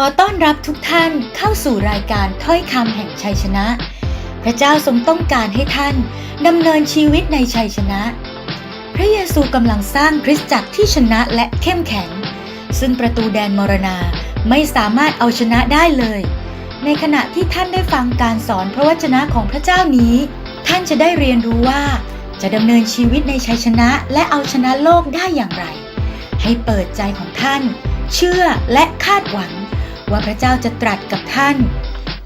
อต้อนรับทุกท่านเข้าสู่รายการถ้อยคำแห่งชัยชนะ พระเจ้าทรงต้องการให้ท่านดำเนินชีวิตในชัยชนะ พระเยซูกำลังสร้างคริสตจักรที่ชนะและเข้มแข็ง ซึ่งประตูแดนมรณาไม่สามารถเอาชนะได้เลย ในขณะที่ท่านได้ฟังการสอนพระวจนะของพระเจ้านี้ ท่านจะได้เรียนรู้ว่า จะดำเนินชีวิตในชัยชนะและเอาชนะโลกได้อย่างไร ให้เปิดใจของท่าน เชื่อและคาดหวัง ว่าพระเจ้าจะตรัสกับท่าน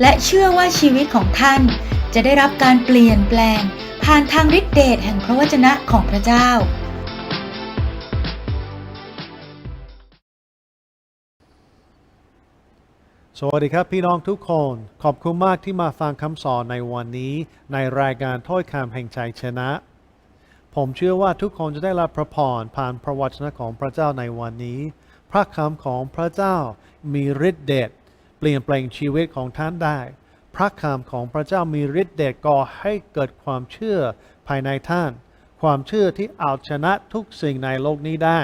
และเชื่อว่าชีวิตของท่านจะได้รับการเปลี่ยนแปลง ผ่านทางฤทธิเดชแห่งพระวจนะของพระเจ้า สวัสดีครับพี่น้องทุกคน ขอบคุณมากที่มาฟังคำสอนในวันนี้ ในรายการถ้อยคำแห่งใจชนะ ผมเชื่อว่าทุกคนจะได้รับพระพรผ่านพระวจนะของพระเจ้าในวันนี้ พระคำของพระเจ้า มีฤทธิ์เดชเปลี่ยนแปลงชีวิตของท่านได้ พระคำของพระเจ้ามีฤทธิ์เดชก่อให้เกิดความเชื่อภายในท่าน ความเชื่อที่เอาชนะทุกสิ่งในโลกนี้ได้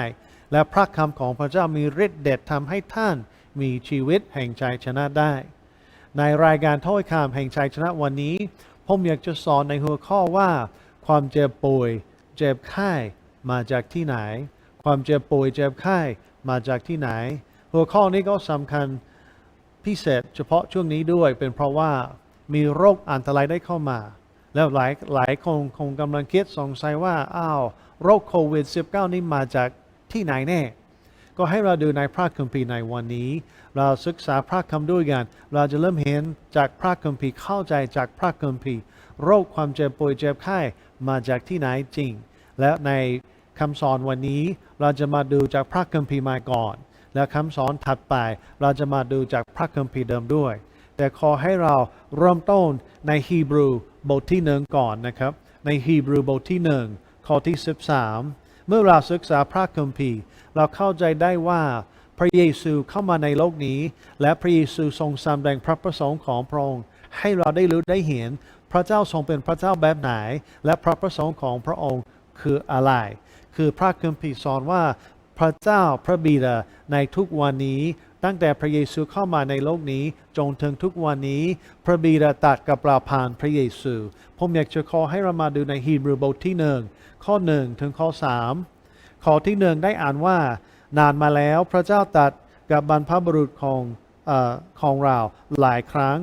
และพระคำของพระเจ้ามีฤทธิ์เดชทำให้ท่านมีชีวิตแห่งใจชนะได้ ในรายการถ้อยคำแห่งใจชนะวันนี้ ผมอยากจะสอนในหัวข้อว่า ความเจ็บป่วย เจ็บไข้มาจากที่ไหน ความเจ็บป่วยเจ็บไข้มาจากที่ไหน หัวข้อนี้ก็สำคัญพิเศษเฉพาะช่วงนี้ด้วย เป็นเพราะว่ามีโรคอันตรายได้เข้ามา แล้วหลายหลายคนคงกำลังคิดสงสัยว่าอ้าวโรคโควิด -19 นี่มาจากที่ไหนแน่ ก็ให้เราดูในพระคัมภีร์ในวันนี้ เราศึกษาพระคำด้วยกัน เราจะเริ่มเห็นจากพระคัมภีร์เข้าใจจากพระคัมภีร์ โรคความเจ็บป่วยเจ็บไข้มาจากที่ไหนจริง และในคำสอนวันนี้เราจะมาดูจากพระคัมภีร์มาก่อน และคำสอนถัดไปเราจะมาดูจากพระคัมภีร์เดิมด้วย แต่ขอให้เราเริ่มต้นในฮีบรูบทที่หนึ่งก่อนนะครับ ในฮีบรูบทที่หนึ่งข้อที่ 13 เมื่อเราศึกษาพระคัมภีร์เราเข้าใจได้ว่าพระเยซูเข้ามาในโลกนี้ และพระเยซูทรงสำแดงพระประสงค์ของพระองค์ให้เราได้รู้ได้เห็น พระเจ้าทรงเป็นพระเจ้าแบบไหน และพระประสงค์ของพระองค์คืออะไร คือพระคัมภีร์สอนว่า พระเจ้าพระบิดาในทุกวันนี้ ตั้งแต่พระเยซูเข้ามาในโลกนี้ จนถึงทุกวันนี้ พระบิดาตัดกับเราผ่านพระเยซู ผมอยากจะขอให้เรามาดูในฮีบรูบทที่หนึ่งข้อหนึ่งถึงข้อสามข้อที่หนึ่งได้อ่านว่า นานมาแล้วพระเจ้าตัดกับบรรพบุรุษของอของเราหลายครั้ง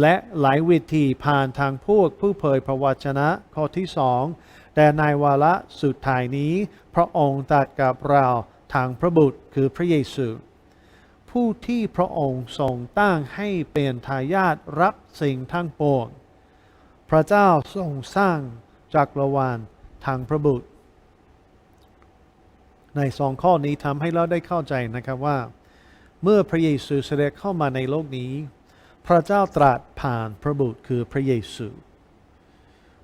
และหลายวิธีผ่านทางพวกผู้เผยพระวจนะข้อที่สอง แต่ในวาระสุดท้ายนี้ พระองค์ตรัดกับเราทางพระบุตรคือพระเยซู ผู้ที่พระองค์ทรงตั้งให้เป็นทายาทรับสิ่งทั้งปวง พระเจ้าทรงสร้างจักรวาลทางพระบุตร ในสองข้อนี้ทำให้เราได้เข้าใจนะครับว่า เมื่อพระเยซูเสด็จเข้ามาในโลกนี้ พระเจ้าตรัสผ่านพระบุตรคือพระเยซู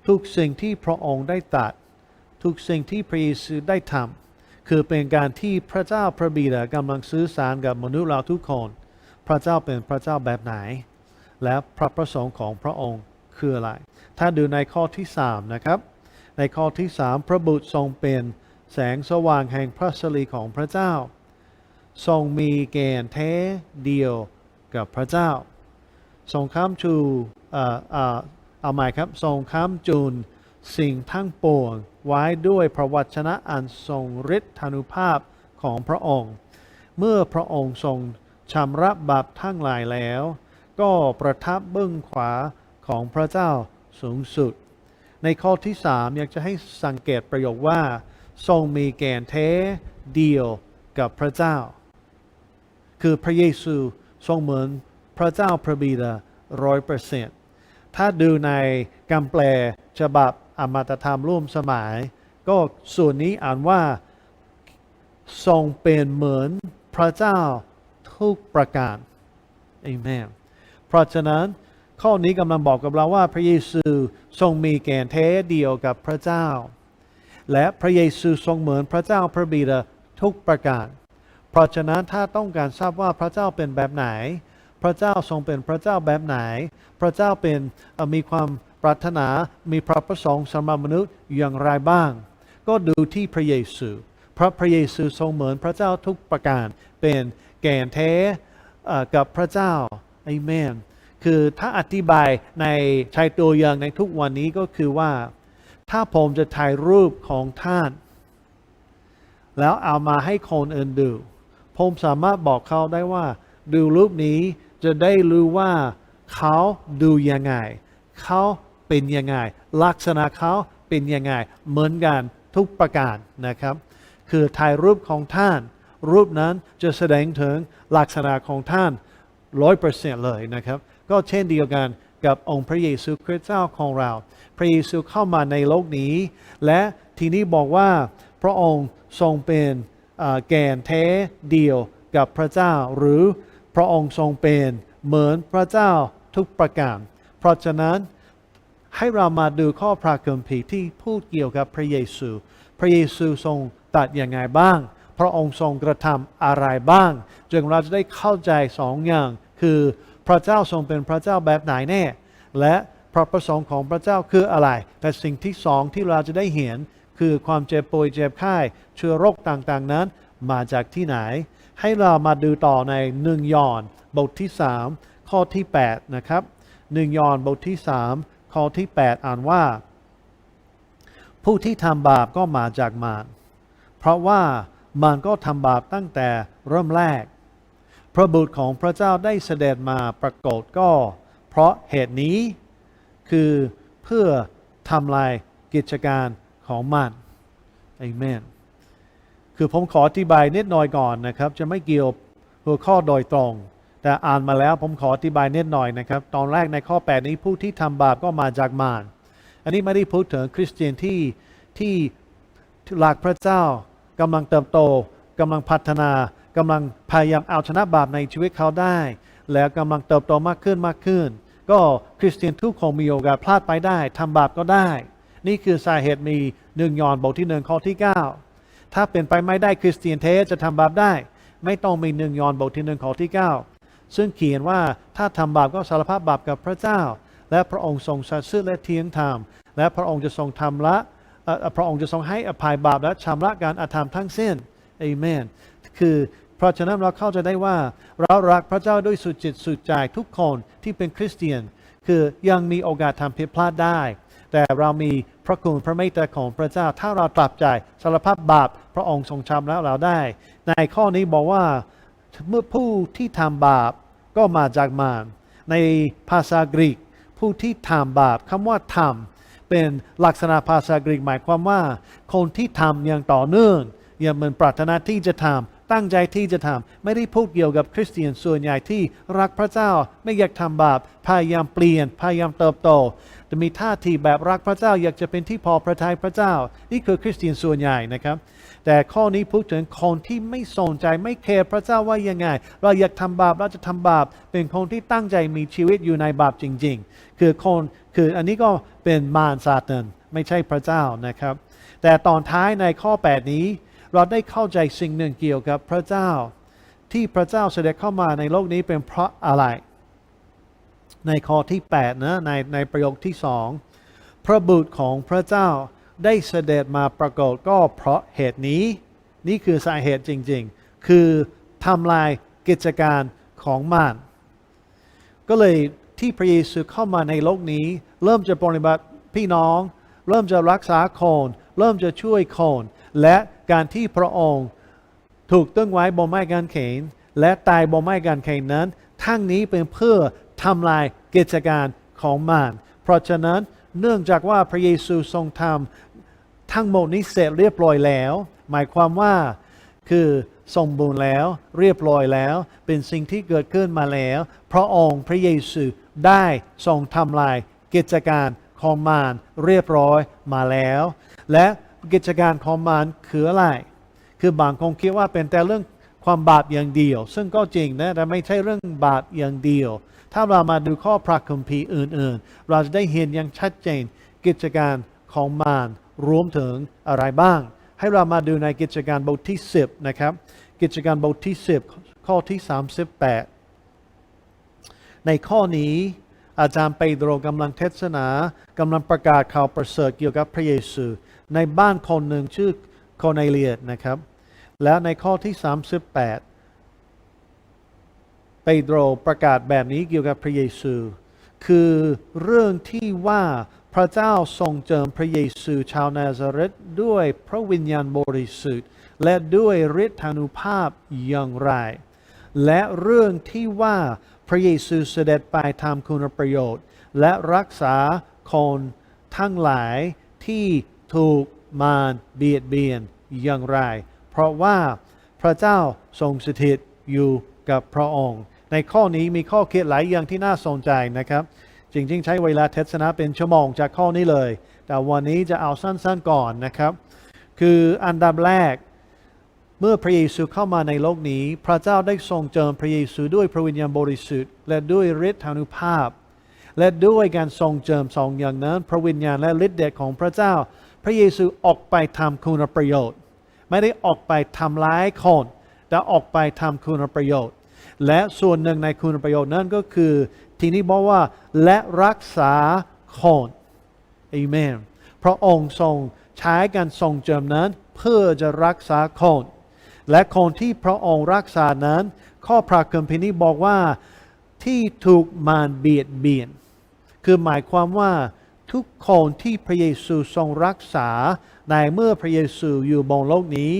ทุกสิ่งที่พระองค์ได้ตรัสทุกสิ่งที่พระเยซูได้ทำคือเป็นการที่พระเจ้าพระบิดากำลังสื่อสารกับมนุษย์เราทุกคน พระเจ้าเป็นพระเจ้าแบบไหน และพระประสงค์ของพระองค์คืออะไร ถ้าดูในข้อที่สามนะครับ ในข้อที่สามพระบุตรทรงเป็นแสงสว่างแห่งพระสิริของพระเจ้า ทรงมีแกนแท้เดียวกับพระเจ้าทรงค้ำชู เอาใหม่ครับ ทรงค้ำจูนสิ่งทั้งปวงไว้ด้วยพระวจนะอันทรงฤทธานุภาพของพระองค์ เมื่อพระองค์ทรงชำระบาปทั้งหลายแล้ว ก็ประทับเบื้องขวาของพระเจ้าสูงสุด ในข้อที่สามอยากจะให้สังเกตประโยคว่า ทรงมีแกนแท้เดียวกับพระเจ้า คือพระเยซูทรงเหมือนพระเจ้าพระบิดาร้อยเปอร์เซ็นต์ ถ้าดูในกำแปลฉบับอมตะธรรมร่วมสมัย ก็ส่วนนี้อ่านว่า ทรงเป็นเหมือนพระเจ้าทุกประการเอเมนเพราะฉะนั้นข้อนี้กำลังบอกกับเราว่าพระเยซูทรงมีแกนแท้เดียวกับพระเจ้า และพระเยซูทรงเหมือนพระเจ้าพระบิดาทุกประการ เพราะฉะนั้นถ้าต้องการทราบว่าพระเจ้าเป็นแบบไหน พระเจ้าทรงเป็นพระเจ้าแบบไหน พระเจ้าเป็นมีความปรารถนามีพระประสงค์สำหรับมนุษย์อย่างไรบ้าง ก็ดูที่พระเยซูพระพระเยซูทรงเหมือนพระเจ้าทุกประการเป็นแกนแท้กับพระเจ้าอเมนคือถ้าอธิบายในใช้ตัวอย่างในทุกวันนี้ก็คือว่า ถ้าผมจะถ่ายรูปของท่าน แล้วเอามาให้คนอื่นดู ผมสามารถบอกเขาได้ว่า ดูรูปนี้จะได้รู้ว่า เขาดูยังไง เขาเป็นยังไง ลักษณะเขาเป็นยังไง เหมือนกันทุกประการนะครับ คือถ่ายรูปของท่าน รูปนั้นจะแสดงถึงลักษณะของท่านร้อยเปอร์เซ็นต์เลยนะครับ ก็เช่นเดียวกันกับองค์พระเยซูคริสต์เจ้าของเรา พระเยซูเข้ามาในโลกนี้ และทีนี้บอกว่าพระองค์ทรงเป็นเอ่อแกนแท้เดียวกับพระเจ้า หรือพระองค์ทรงเป็นเหมือนพระเจ้า ทุกประการ เพราะฉะนั้นให้เรามาดูข้อพระคัมภีร์ที่พูดเกี่ยวกับพระเยซู พระเยซูทรงตัดอย่างไงบ้าง พระองค์ทรงกระทำอะไรบ้าง จึงเราจะได้เข้าใจสองอย่าง คือพระเจ้าทรงเป็นพระเจ้าแบบไหนแน่ และพระประสงค์ของพระเจ้าคืออะไร แต่สิ่งที่สองที่เราจะได้เห็นคือความเจ็บป่วยเจ็บไข้เชื้อโรคต่างๆนั้น มาจากที่ไหน ให้เรามาดูต่อในหนึ่งยอนบทที่3 ข้อที่ 8 นะครับหนึ่งยอห์นบทที่ 3 ข้อที่ 8 อ่านว่า ผู้ที่ทำบาปก็มาจากมารเพราะว่ามันก็ทำบาปตั้งแต่เริ่มแรก พระบุตรของพระเจ้าได้เสด็จมาปรากฏก็ เพราะเหตุนี้คือเพื่อทำลายกิจการของมันเอเมนคือผมขออธิบายนิดหน่อยก่อนนะครับ จะไม่เกี่ยวหัวข้อโดยตรง แต่อ่านมาแล้วผมขออธิบายนิดหน่อยนะครับ ตอนแรกในข้อ 8 นี้ผู้ที่ทำบาปก็มาจากมารอันนี้ไม่ได้พูดถึงคริสเตียนที่ที่หลักพระเจ้ากำลังเติบโตกำลังพัฒนากำลังพยายามเอาชนะบาปในชีวิตเขาได้ แล้วกำลังเติบโตมากขึ้นมากขึ้น ก็คริสเตียนทุกคนมีโอกาสพลาดไปได้ทำบาปก็ได้ นี่คือสาเหตุมีหนึ่งยอนบทที่หนึ่งข้อที่ 9 ถ้าเป็นไปไม่ได้คริสเตียนเทจะทำบาปได้ ไม่ต้องมีหนึ่งยอนบทที่หนึ่งข้อที่ 9 ซึ่งเขียนว่าถ้าทำบาปก็สารภาพบาปกับพระเจ้า และพระองค์ทรงสัตย์ซื่อและเที่ยงธรรม และพระองค์จะทรงทำละพระองค์จะทรงให้อภัยบาปและชำระการอาธรรมทั้งสิ้นเอเมน คือเพราะฉะนั้นเราเข้าใจได้ว่า เรารักพระเจ้าด้วยสุดจิตสุดใจทุกคนที่เป็นคริสเตียน คือยังมีโอกาสทำผิดพลาดได้ แต่เรามีพระคุณพระเมตตาของพระเจ้า ถ้าเรากลับใจสารภาพบาปพระองค์ทรงชำระเราได้ ในข้อนี้บอกว่า เมื่อผู้ที่ทำบาปก็มาจากมารในภาษากรีก ผู้ที่ทำบาปคำว่าทำเป็นลักษณะภาษากรีกหมายความว่า คนที่ทำอย่างต่อเนื่องอย่างมือนปรารถนาที่จะทำตั้งใจที่จะทำไม่ได้พูดเกี่ยวกับคริสเตียนส่วนใหญ่ที่รักพระเจ้าไม่อยากทำบาปพยายามเปลี่ยนพยายามเติบโตจะมีท่าทีแบบรักพระเจ้าอยากจะเป็นที่พอพระทัยพระเจ้า นี่คือคริสเตียนส่วนใหญ่นะครับ แต่ข้อนี้พูดถึงคนที่ไม่สนใจไม่แคร์พระเจ้าว่ายังไง เราอยากทำบาปเราจะทำบาป เป็นคนที่ตั้งใจมีชีวิตอยู่ในบาปจริง ๆ คือคนคืออันนี้ก็เป็นมารซาตานไม่ใช่พระเจ้านะครับ แต่ตอนท้ายในข้อ 8 นี้ เราได้เข้าใจสิ่งหนึ่งเกี่ยวกับพระเจ้า ที่พระเจ้าเสด็จเข้ามาในโลกนี้เป็นเพราะอะไร ในข้อที่8นะในในประโยคที่สองพระบุตรของพระเจ้า ได้เสด็จมาปรากฏก็เพราะเหตุนี้ นี่คือสาเหตุจริงๆ คือทำลายกิจการของมารก็เลยที่พระเยซูเข้ามาในโลกนี้ เริ่มจะปฏิบัติพี่น้อง เริ่มจะรักษาคน เริ่มจะช่วยคน และการที่พระองค์ถูกตึงไว้บนไม้กางเขน และตายบนไม้กางเขนนั้น ทั้งนี้เป็นเพื่อทำลายกิจการของมารเพราะฉะนั้นเนื่องจากว่าพระเยซูทรงทำ ทั้งหมดนี้เสร็จเรียบร้อยแล้ว หมายความว่าคือสมบูรณ์แล้วเรียบร้อยแล้ว เป็นสิ่งที่เกิดขึ้นมาแล้ว พระองค์พระเยซูได้ทรงทำลายกิจการของมารเรียบร้อยมาแล้ว และกิจการของมารคืออะไร คือบางคนคิดว่าเป็นแต่เรื่องความบาปอย่างเดียว ซึ่งก็จริงนะแต่ไม่ใช่เรื่องบาปอย่างเดียว ถ้าเรามาดูข้อพระคัมภีร์อื่นๆ เราจะได้เห็นอย่างชัดเจนกิจการของมาร รวมถึงอะไรบ้าง ให้เรามาดูในกิจการบทที่ 10 นะครับ กิจการบทที่ 10 ข้อที่ 38 ในข้อนี้อาจารย์เปโตรกำลังเทศนากำลังประกาศข่าวประเสริฐเกี่ยวกับพระเยซู ในบ้านคนหนึ่งชื่อโคเนเลียนะครับ แล้วในข้อที่ 38 เปโตรประกาศแบบนี้เกี่ยวกับพระเยซู คือเรื่องที่ว่า พระเจ้าทรงเจิมพระเยซูชาวนาซาเรตด้วยพระวิญญาณบริสุทธิ์ และด้วยฤทธานุภาพอย่างไร และเรื่องที่ว่าพระเยซูเสด็จไปทำคุณประโยชน์ และรักษาคนทั้งหลายที่ถูกมารเบียดเบียนอย่างไร เพราะว่าพระเจ้าทรงสถิตอยู่กับพระองค์ ในข้อนี้มีข้อคิดหลายอย่างที่น่าสนใจนะครับ จริงๆ ใช้เวลาเทศนาเป็นชั่วโมงจากข้อนี้เลย แต่วันนี้จะเอาสั้นๆก่อนนะครับ คืออันดับแรก เมื่อพระเยซูเข้ามาในโลกนี้ พระเจ้าได้ทรงเจิมพระเยซูด้วยพระวิญญาณบริสุทธิ์และด้วยฤทธานุภาพ และด้วยการทรงเจิมสองอย่างนั้น พระวิญญาณและฤทธิ์เดชของพระเจ้า พระเยซูออกไปทำคุณประโยชน์ ไม่ได้ออกไปทำร้ายคนแต่ออกไปทำคุณประโยชน์และส่วนหนึ่งในคุณประโยชน์นั้นก็คือ ที่นี้บอกว่าและรักษาคนเอเมนพระองค์ทรงใช้การทรงเจิมนั้น เพื่อจะรักษาคนและคนที่พระองค์รักษานั้น ข้อพระคัมภีร์นี้บอกว่าที่ถูกมารเบียดเบียน คือหมายความว่าทุกคนที่พระเยซูทรงรักษาในเมื่อพระเยซูอยู่บนโลกนี้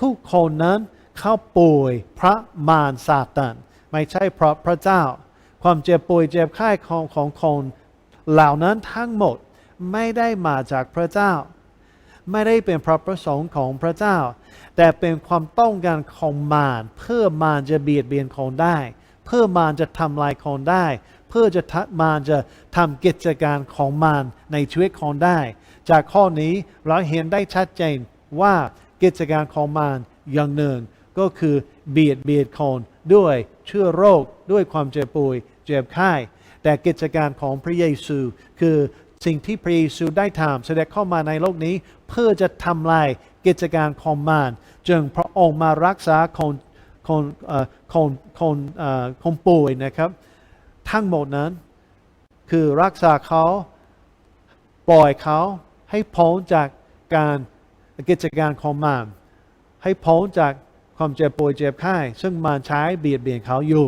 ทุกคนนั้นเข้าป่วยพระมารซาตานไม่ใช่เพราะพระเจ้า ความเจ็บป่วยเจ็บไข้ของของคนเหล่านั้นทั้งหมดไม่ได้มาจากพระเจ้า ไม่ได้เป็นพระประสงค์ของพระเจ้า แต่เป็นความต้องการของมารเพื่อมารจะเบียดเบียนคนได้ เพื่อมารจะทำลายคนได้ เพื่อจะทะมารจะทำกิจการของมารในชีวิตคนได้ จากข้อนี้เราเห็นได้ชัดเจนว่ากิจการของมารอย่างหนึ่งก็คือเบียดเบียนคนด้วยเชื้อโรคด้วยความเจ็บป่วย เจ็บไข้แต่กิจการของพระเยซู คือสิ่งที่พระเยซูได้ทำเสด็จเข้ามาในโลกนี้ เพื่อจะทำลายกิจการของมารจึงพระองค์มารักษาคนคนคนคนคนป่วยนะครับ ทั้งหมดนั้นคือรักษาเขาปล่อยเขาให้พ้นจากการกิจการของมารให้พ้นจากความเจ็บป่วยเจ็บไข้ซึ่งมารใช้เบียดเบียนเขาอยู่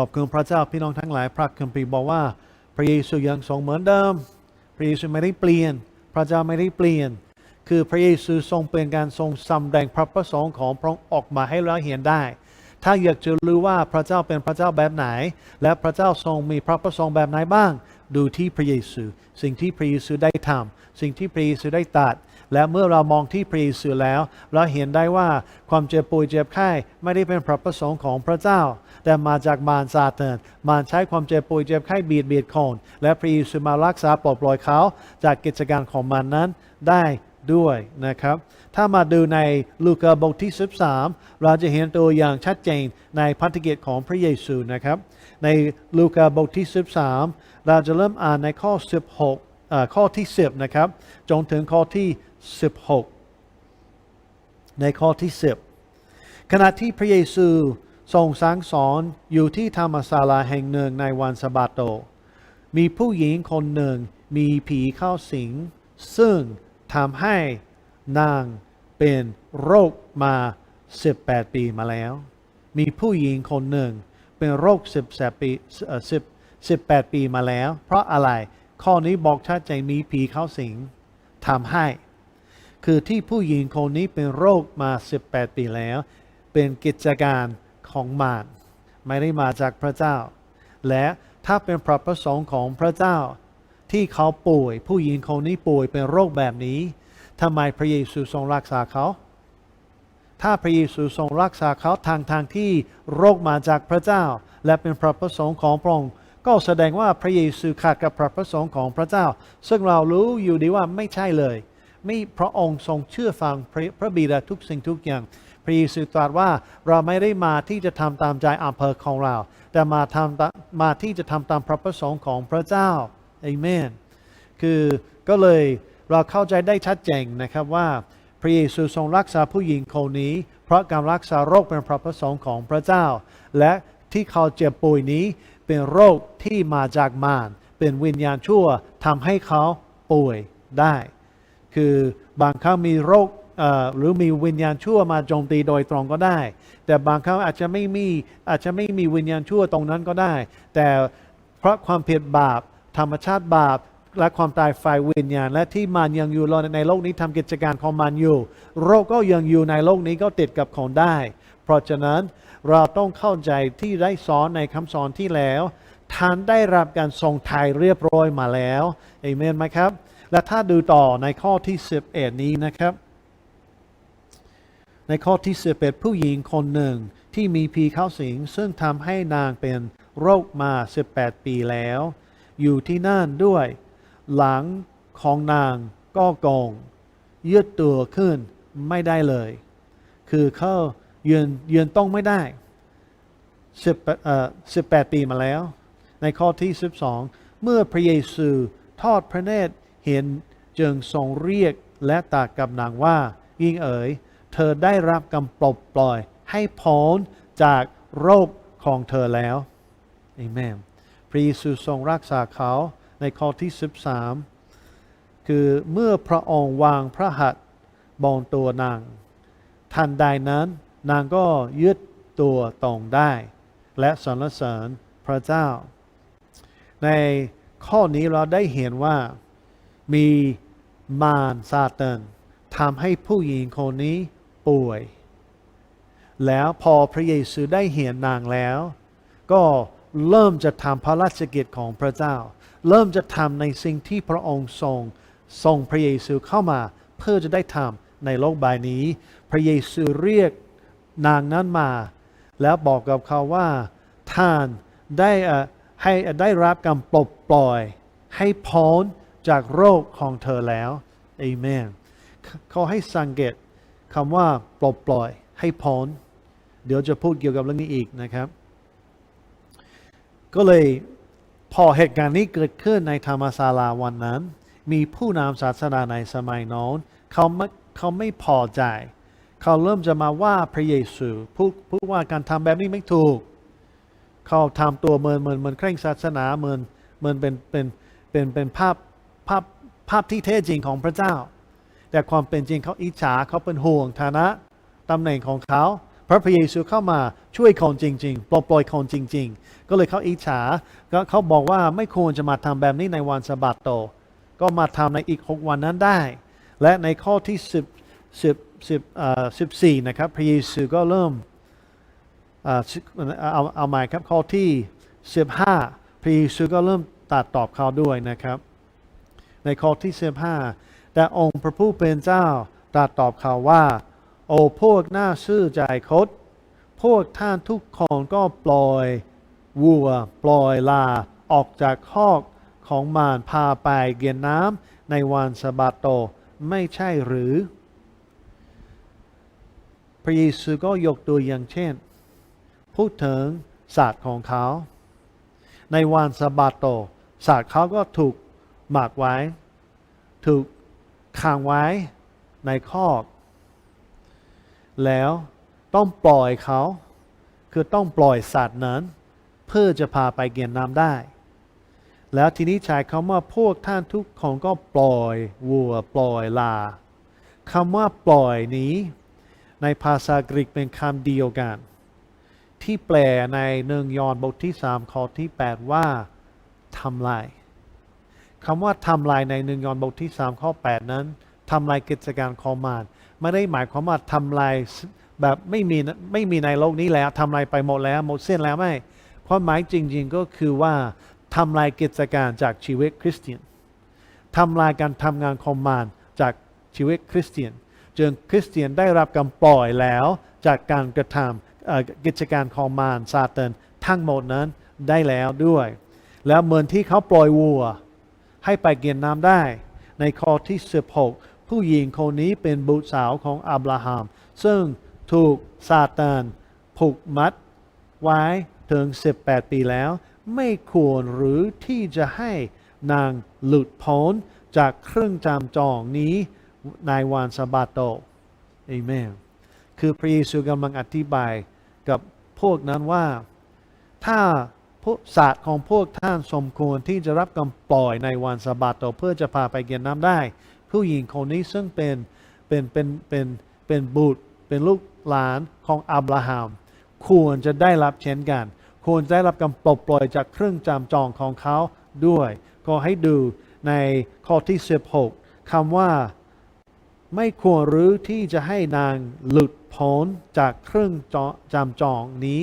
ขอบคุณพระเจ้าพี่น้องทั้งหลายพระคัมภีร์บอกว่า พระเยซูยังทรงเหมือนเดิม พระเยซูไม่ได้เปลี่ยน พระเจ้าไม่ได้เปลี่ยน คือพระเยซูทรงเป็นการทรงสำแดงพระประสงค์ของพระองค์ออกมาให้เราเห็นได้ ถ้าอยากจะรู้ว่าพระเจ้าเป็นพระเจ้าแบบไหน และพระเจ้าทรงมีพระประสงค์แบบไหนบ้าง ดูที่พระเยซู สิ่งที่พระเยซูได้ทำสิ่งที่พระเยซูได้ตัดและเมื่อเรามองที่พระเยซูแล้ว เราเห็นได้ว่าความเจ็บป่วยเจ็บไข้ไม่ได้เป็นพระประสงค์ของพระเจ้า แต่มาจากมารซาตานมารใช้ความเจ็บป่วยเจ็บไข้เบียดเบียนคนและพระเยซูมารักษาปลดปล่อยเขาจากกิจการของมันนั้นได้ด้วยนะครับ ถ้ามาดูในลูกาบทที่ 13 เราจะเห็นตัวอย่างชัดเจนในพันธกิจของพระเยซูนะครับ ในลูกาบทที่ 13 เราจะเริ่มอ่านในข้อ 16อข้อที่ 10 นะครับจนถึงข้อที่ 16 ในข้อที่ 10 ขณะที่พระเยซู ทรงสั่งสอนอยู่ที่ธรรมศาลาแห่งหนึ่งในวันสะบาโต มีผู้หญิงคนหนึ่งมีผีเข้าสิง ซึ่งทำให้นางเป็นโรคมา 18 ปีมาแล้ว มีผู้หญิงคนหนึ่งเป็นโรค18ปี10 18 ปีมาแล้ว เพราะอะไร ข้อนี้บอกชัดเจนมีผีเข้าสิงทำให้ คือที่ผู้หญิงคนนี้เป็นโรคมา 18 ปีแล้ว เป็นกิจการ ของมารไม่ได้มาจากพระเจ้า และถ้าเป็นพระประสงค์ของพระเจ้า ที่เขาป่วยผู้หญิงคนนี้ป่วยเป็นโรคแบบนี้ทำไมพระเยซูทรงรักษาเขา ถ้าพระเยซูทรงรักษาเขาทางทางที่โรคมาจากพระเจ้า และเป็นพระประสงค์ของพระองค์ก็แสดงว่าพระเยซูขาดกับพระประสงค์ของพระเจ้า ซึ่งเรารู้อยู่ดีว่าไม่ใช่เลย ไม่พระองค์ทรงเชื่อฟังพระพระบิดาทุกสิ่งทุกอย่าง พระเยซูตรัสว่าเราไม่ได้มาที่จะทำตามใจอำเภอของเรา แต่มาทำมมาที่จะทำตามพระประสงค์ของพระเจ้าเอเมนคือก็เลยเราเข้าใจได้ชัดเจนนะครับว่าพระเยซูทรงรักษาผู้หญิงคนนี้ เพราะการรักษาโรคเป็นพระประสงค์ของพระเจ้า และที่เขาเจ็บป่วยนี้เป็นโรคที่มาจากมารเป็นวิญญาณชั่วทำให้เขาป่วยได้ คือบางครั้งมีโรคหรือมีวิญญาณชั่วมาโจมตีโดยตรงก็ได้ แต่บางครั้งอาจจะไม่มีอาจจะไม่มีวิญญาณชั่วตรงนั้นก็ได้ แต่เพราะความผิดบาป ธรรมชาติบาป และความตายฝ่ายวิญญาณ และที่มันยังอยู่ในโลกนี้ทำกิจการของมันอยู่ โรคก็ยังอยู่ในโลกนี้ก็ติดกับคนได้ เพราะฉะนั้นเราต้องเข้าใจที่ได้สอนในคำสอนที่แล้วท่านได้รับการทรงไทยเรียบร้อยมาแล้วเอเมนไหมครับ และถ้าดูต่อในข้อที่ 11 นี้นะครับ ในข้อที่ 11 ผู้หญิงคนหนึ่งที่มีผีเข้าสิง ซึ่งทำให้นางเป็นโรคมา 18 ปีแล้ว อยู่ที่นั่นด้วย หลังของนางก็โกงยืดตัวขึ้นไม่ได้เลย คือเขายืนยืนต้องไม่ได้10เอ่อ18 ปีมาแล้ว ในข้อที่ 12 เมื่อพระเยซูทอดพระเนตร เห็นจึงทรงเรียกและตรัดกับนางว่า ยิ่งเอ๋ย เธอได้รับกำปลดปล่อย ให้พ้นจากโรคของเธอแล้วเอเมนพระเยซูทรงรักษาเขาในข้อที่ 13 คือเมื่อพระองค์วางพระหัตถ์บนตัวนาง ทันใดนั้นนางก็ยืดตัวตรงได้ และสรรเสริญพระเจ้า ในข้อนี้เราได้เห็นว่า มีมารซาตานทำให้ผู้หญิงคนนี้ป่วย แล้วพอพระเยซูได้เห็นนางแล้ว ก็เริ่มจะทำพระราชกิจของพระเจ้า เริ่มจะทำในสิ่งที่พระองค์ทรงส่งพระเยซูเข้ามาเพื่อจะได้ทำในโลกใบนี้ พระเยซูเรียกนางนั้นมา แล้วบอกกับเขาว่าท่านได้ให้ได้รับการปลดปล่อยให้พ้น จากโรคของเธอแล้วเอเมนเขาให้สังเกตคำว่าปลดปล่อยให้พ้นเดี๋ยวจะพูดเกี่ยวกับเรื่องนี้อีกนะครับ ก็เลยพอเหตุการณ์นี้เกิดขึ้นในธรรมศาลาวันนั้น มีผู้นำศาสนาในสมัยโน้นเขาไม่เขาไม่พอใจ เขาเริ่มจะมาว่าพระเยซูพูดพูดว่าการทำแบบนี้ไม่ถูก เขาทำตัวเหมือนเหมือนเหมือนเคร่งศาสนาเหมือนเหมือนเป็นเป็นเป็นเป็นภาพ ภาพภาพที่แท้จริงของพระเจ้า แต่ความเป็นจริงเขาอิจฉาเขาเป็นห่วงฐานะตำแหน่งของเขา พระพระเยซูเข้ามาช่วยคนจริงๆปลดปล่อยคนจริง ๆ ก็เลยเขาอิจฉาก็เขาบอกว่าไม่ควรจะมาทำแบบนี้ในวันสะบัดโต ก็มาทำในอีก 6 วันนั้นได้ และในข้อที่ 10 10 10อ่อ14นะครับพระเยซูก็เริ่มเอาเอาใหม่ครับข้อที่ 15 พระเยซูก็เริ่มตัดตอบเขาด้วยนะครับ ในข้อที่15แต่องค์พระผู้เป็นเจ้าตรัสตอบเขาว่า โอ้พวกหน้าซื่อใจคดพวกท่านทุกคนก็ปล่อยวัวปล่อยลาออกจากคอกของมารพาไปเกียนน้ำในวันสะบาโตไม่ใช่หรือ พระเยซูก็ยกตัวอย่างเช่น พูดถึงศาสตร์ของเขา ในวันสะบาโตศาสตร์เขาก็ถูก หมักไว้ ถูกขังไว้ในคอก แล้วต้องปล่อยเขา คือต้องปล่อยสัตว์นั้น เพื่อจะพาไปเกียนน้ำได้ แล้วทีนี้ชายคำว่าพวกท่านทุกคนก็ปล่อยวัวปล่อยลาคำว่าปล่อยนี้ ในภาษากรีกเป็นคำเดียวกัน ที่แปลในหนึ่งยอห์นบทที่3ข้อที่ 8 ว่าทำลาย คำว่าทำลายในหนึ่งยอห์นบทที่ 3 ข้อ 8 นั้นทำลายกิจการของมารไม่ได้หมายความว่าทำลายแบบไม่มีไม่มีในโลกนี้แล้วทำลายไปหมดแล้วหมดเส้นแล้วไม่ความหมายจริง ๆก็คือว่าทำลายกิจการจากชีวิตคริสเตียนทำลายการทำงานของมารจากชีวิตคริสเตียนจึงคริสเตียนได้รับการปล่อยแล้วจากการกระทำกิจการของมารซาตานทั้งหมดนั้นได้แล้วด้วย แล้วเหมือนที่เขาปล่อยวัว ให้ไปเกียนน้ำได้ ในข้อที่ 16 ผู้หญิงคนนี้เป็นบุตรสาวของอับราฮัม ซึ่งถูกซาตานผูกมัดไว้ถึง 18 ปีแล้ว ไม่ควรหรือที่จะให้นางหลุดพ้นจากเครื่องจำจองนี้ในวันสะบาโตเอเมนคือพระเยซูกำลังอธิบายกับพวกนั้นว่า ถ้า ศาสตร์ของพวกท่านสมควรที่จะรับกำปล่อยในวันสะบาโตเพื่อจะพาไปเกียนน้ำได้ ผู้หญิงคนนี้ซึ่งเป็นเป็นเป็นเป็นเป็นบุตร เป็นลูกหลานของอับราฮัมควรจะได้รับเช่นกัน ควรจะได้รับการปลดปล่อยจากเครื่องจำจองของเขาด้วยก็ให้ดูในข้อที่ 16คำว่าไม่ควรหรือที่จะให้นางหลุดพ้นจากเครื่องจอจำจองนี้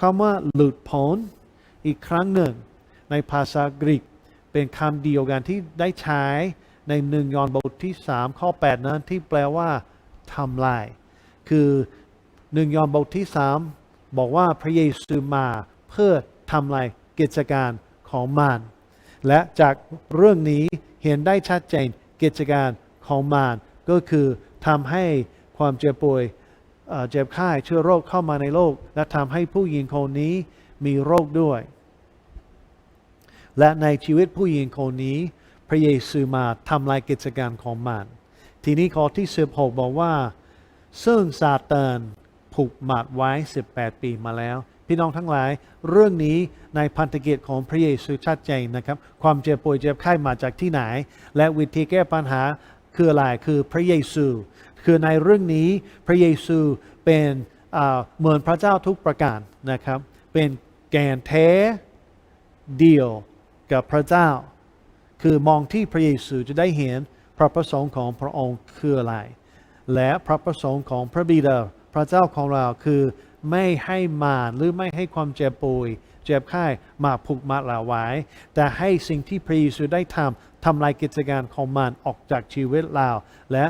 คำว่าหลุดพ้น อีกครั้งหนึ่ง ในภาษากรีกเป็นคำเดียวกันที่ได้ใช้ในหนึ่งยอห์นบทที่ 3 ข้อ 8 นั้นที่แปลว่าทำลาย คือหนึ่งยอห์นบทที่ 3 บอกว่าพระเยซูมาเพื่อทำลายกิจการของมารและจากเรื่องนี้เห็นได้ชัดเจนกิจการของมารก็คือทำให้ความเจ็บป่วยเอ่อเจ็บไข้เชื้อโรคเข้ามาในโลก และทำให้ผู้หญิงคนนี้มีโรคด้วย และในชีวิตผู้หญิงคนนี้ พระเยซูมาทำลายกิจการของมัน ทีนี้ข้อที่ 16 บอกว่า ซึ่งซาตานผูกมัดไว้ 18 ปีมาแล้ว พี่น้องทั้งหลาย เรื่องนี้ในพันธกิจของพระเยซูชัดเจนนะครับ ความเจ็บป่วยเจ็บไข้มาจากที่ไหน และวิธีแก้ปัญหาคืออะไรคือพระเยซู คือในเรื่องนี้พระเยซูเป็นเหมือนพระเจ้าทุกประการนะครับ เป็นแกนแท้เดียว กับพระเจ้า คือมองที่พระเยซูจะได้เห็นพระประสงค์ของพระองค์คืออะไร และพระประสงค์ของพระบิดาพระเจ้าของเราคือไม่ให้มารหรือไม่ให้ความเจ็บป่วยเจ็บไข้มาผูกมัดเราไว้ แต่ให้สิ่งที่พระเยซูได้ทำทำลายกิจการของมันออกจากชีวิตเราและ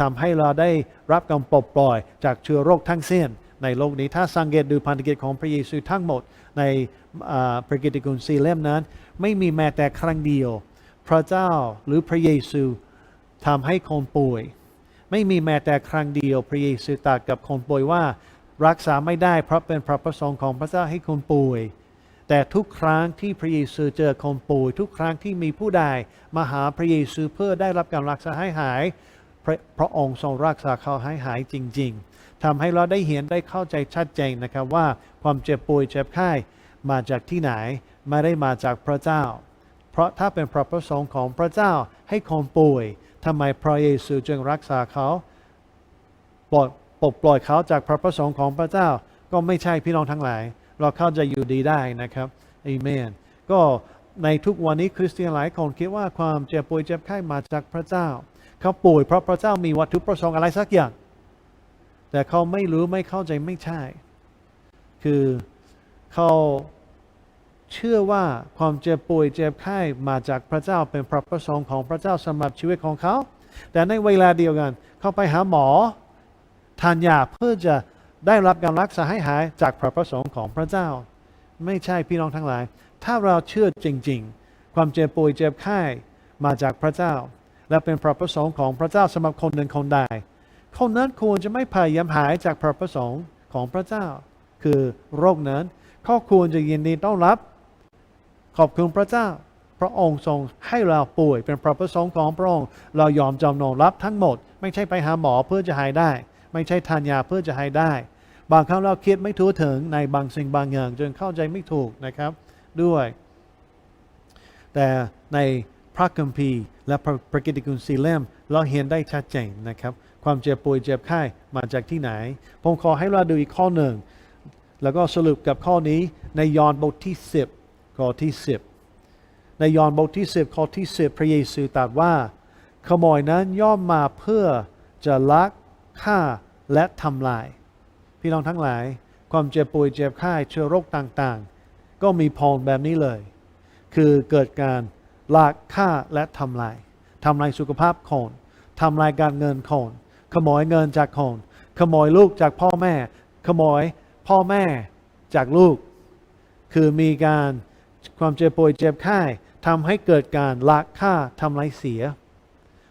ทำให้เราได้รับการปลดปล่อยจากเชื้อโรคทั้งสิ้นในโลกนี้ถ้าสังเกตดูพันธกิจของพระเยซูทั้งหมดในพระกิตติคุณสี่เล่มนั้น ไม่มีแม้แต่ครั้งเดียว พระเจ้าหรือพระเยซูทำให้คนป่วย ไม่มีแม้แต่ครั้งเดียว พระเยซูตรัสกับคนป่วยว่ารักษาไม่ได้เพราะเป็นพระประสงค์ของพระเจ้าให้คนป่วย แต่ทุกครั้งที่พระเยซูเจอคนป่วย ทุกครั้งที่มีผู้ใดมาหาพระเยซูเพื่อได้รับการรักษาให้หายพระพระองค์ทรงรักษาเขาให้หายจริง ๆทำให้เราได้เห็นได้เข้าใจชัดเจนนะครับว่าความเจ็บป่วยเจ็บไข้มาจากที่ไหน ไม่ได้มาจากพระเจ้า เพราะถ้าเป็นพระประสงค์ของพระเจ้าให้คนป่วยทำไมพระเยซูจึงรักษาเขาปลดปลดปล่อยเขาจากพระประสงค์ของพระเจ้าก็ไม่ใช่พี่น้องทั้งหลาย เราเข้าใจอยู่ดีได้นะครับเอเมนก็ในทุกวันนี้คริสเตียนหลายคนคิดว่าความเจ็บป่วยเจ็บไข้มาจากพระเจ้า เขาป่วยเพราะพระเจ้ามีวัตถุประสงค์อะไรสักอย่าง แต่เขาไม่รู้ไม่เข้าใจไม่ใช่ คือเขา เชื่อว่าความเจ็บป่วยเจ็บไข้มาจากพระเจ้าเป็นพระประสงค์ของพระเจ้าสำหรับชีวิตของเขา แต่ในเวลาเดียวกัน เขาไปหาหมอทานยาเพื่อจะได้รับการรักษาให้หายจากพระประสงค์ของพระเจ้า ไม่ใช่พี่น้องทั้งหลาย ถ้าเราเชื่อจริง ๆ ความเจ็บป่วยเจ็บไข้มาจากพระเจ้า และเป็นพระประสงค์ของพระเจ้าสำหรับคนหนึ่งคนใดคนนั้นควรจะไม่พยายามหายจากพระประสงค์ของพระเจ้า คือโรคนั้นเขาควรจะยินดีต้อนรับ ขอบคุณพระเจ้า พระองค์ทรงให้เราป่วยเป็นพระประสงค์ของพระองค์ เรายอมจำนนรับทั้งหมด ไม่ใช่ไปหาหมอเพื่อจะหายได้ ไม่ใช่ทานยาเพื่อจะหายได้ บางครั้งเราคิดไม่ทั่วถึงในบางสิ่งบางอย่างจนเข้าใจไม่ถูกนะครับด้วย แต่ในพระคัมภีร์และพระกิตติคุณสีเล่มเราเห็นได้ชัดเจนนะครับ ความเจ็บป่วยเจ็บไข้มาจากที่ไหน ผมขอให้เราดูอีกข้อหนึ่ง แล้วก็สรุปกับข้อนี้ในยอห์นบทที่ 10 ข้อที่ 10 ในยอห์นบทที่ 10 ข้อที่ 10 พระเยซูตรัสว่า ขโมยนั้นย่อมมาเพื่อจะลักฆ่าและทำลาย พี่น้องทั้งหลาย ความเจ็บป่วยเจ็บไข้เชื้อโรคต่างๆ ก็มีพรแบบนี้เลย คือเกิดการลักฆ่าและทำลายทำลายสุขภาพคนทำลายการเงินคนขโมยเงินจากคนขโมยลูกจากพ่อแม่ ขโมยพ่อแม่จากลูก คือมีการ ความเจ็บป่วยเจ็บไข้ทำให้เกิดการลักฆ่าทำลายเสีย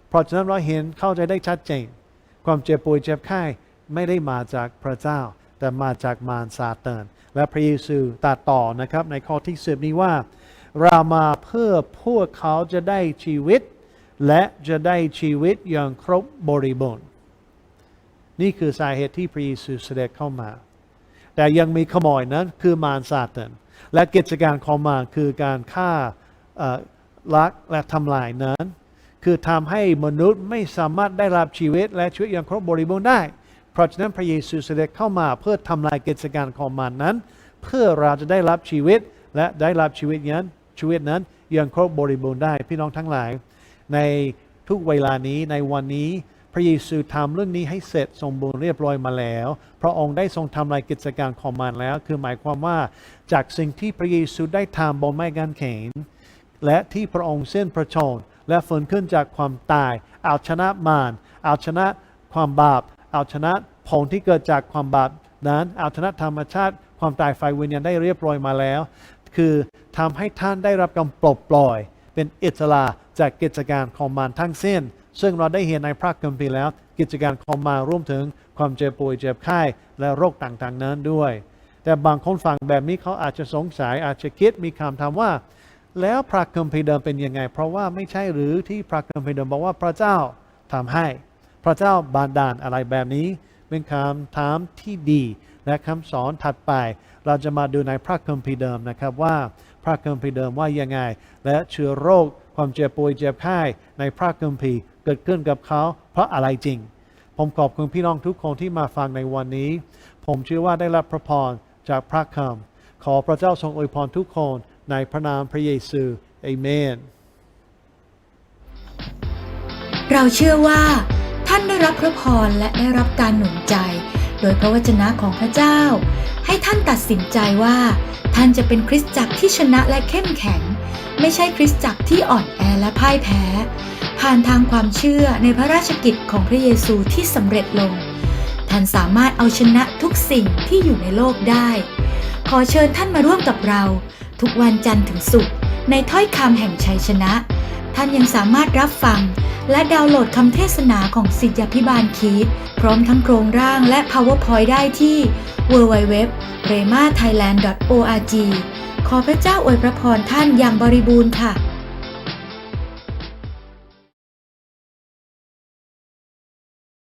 เพราะฉะนั้นเราเห็นเข้าใจได้ชัดเจน ความเจ็บป่วยเจ็บไข้ไม่ได้มาจากพระเจ้า แต่มาจากมารซาตานและพระเยซูตัดต่อนะครับในข้อที่สิบนี้ว่า เรามาเพื่อพวกเขาจะได้ชีวิต และจะได้ชีวิตอย่างครบบริบูรณ์นี่คือสาเหตุที่พระเยซูเสด็จเข้ามา แต่ยังมีขโมยนั้นคือมารซาตาน และกิจการของมารคือการฆ่าลักและทำลายนั้น คือทำให้มนุษย์ไม่สามารถได้รับชีวิตและชีวิตอย่างครบบริบูรณ์ได้ เพราะฉะนั้นพระเยซูเสด็จเข้ามาเพื่อทำลายกิจการของมันนั้น เพื่อเราจะได้รับชีวิตและได้รับชีวิตนั้นชีวิตนั้นอย่างครบบริบูรณ์ได้พี่น้องทั้งหลาย ในทุกเวลานี้ในวันนี้พระเยซูทำเรื่องนี้ให้เสร็จสมบูรณ์เรียบร้อยมาแล้ว พระองค์ได้ทรงทำลายกิจการของมันแล้ว คือหมายความว่า จากสิ่งที่พระเยซูได้ทำบนไม้กางเขน และที่พระองค์เส้นพระชนและฟื้นขึ้นจากความตาย เอาชนะมารเอาชนะความบาป เอาชนะผลที่เกิดจากความบาปนั้นเอาชนะธรรมชาติความตายไฟวิญญาณได้เรียบร้อยมาแล้ว คือทำให้ท่านได้รับการปลดปล่อย เป็นอิสระจากกิจการของมารทั้งสิ้น ซึ่งเราได้เห็นในพระคัมภีร์แล้ว กิจการของมารรวมถึงความเจ็บป่วยเจ็บไข้และโรคต่างๆนั้นด้วย แต่บางคนฟังแบบนี้เขาอาจจะสงสัยอาจจะคิดมีคำถามว่า แล้วพระคัมภีร์เดิมเป็นยังไง เพราะว่าไม่ใช่หรือที่พระคัมภีร์เดิมบอกว่าพระเจ้าทำให้ พระเจ้าบานดาลอะไรแบบนี้ เป็นคำถามที่ดี และคำสอนถัดไป เราจะมาดูในพระคัมภีร์เดิมนะครับว่าพระคัมภีร์เดิมว่ายังไง และเชื้อโรคความเจ็บป่วยเจ็บไข้ในพระคัมภีร์เกิดขึ้นกับเขาเพราะอะไรจริง ผมขอบคุณพี่น้องทุกคนที่มาฟังในวันนี้ ผมเชื่อว่าได้รับพระพร จากพระคำขอพระเจ้าทรงอวยพรทุกคนในพระนามพระเยซูเอเมน เราเชื่อว่า ท่านได้รับพระพรและได้รับการหนุนใจ โดยพระวจนะของพระเจ้า ให้ท่านตัดสินใจว่า ท่านจะเป็นคริสตจักรที่ชนะและเข้มแข็ง ไม่ใช่คริสตจักรที่อ่อนแอและพ่ายแพ้ ผ่านทางความเชื่อในพระราชกิจของพระเยซูที่สำเร็จลง ท่านสามารถเอาชนะทุกสิ่งที่อยู่ในโลกได้ ขอเชิญท่านมาร่วมกับเรา ทุกวันจันทร์ถึงศุกร์ในถ้อยคำแห่งชัยชนะ ท่านยังสามารถรับฟัง และดาวน์โหลดคำเทศนาของสิทธยพิบาลคีดพร้อมทั้งโครงร่างและ PowerPoint ได้ที่ www.remathailand.org ขอพระเจ้าอวยพระพรท่านอย่างบริบูรณ์ค่ะ